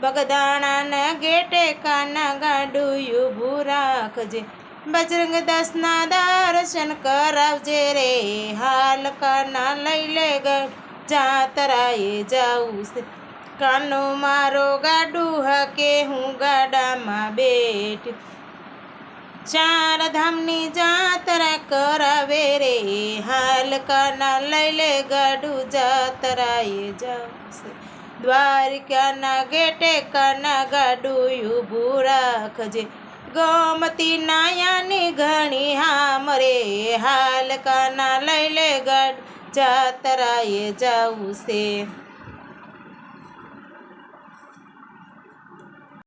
બગદાણાના ગેટે કાના ગાડું ઊભું રાખજે બજરંગ દાસના દર્શન કરાવજે રે હાલ કાના લઈ લે ગાડું જાતરાએ જાવું છે કાનો મારો ગાડું હકે હું ગાડામાં બેઠી ચાર ધામની જાત્રા કરાવે રે હાલ કાના લઈ લે ગાડું જાતરાએ જાવશે દ્વારિકાના ગેટે કાના ભૂ રાખજે. ગોમતી નાયાની ઘણી હામરે હાલ કાના લઈ લે ગાડ જાતરાએ જાવું છે.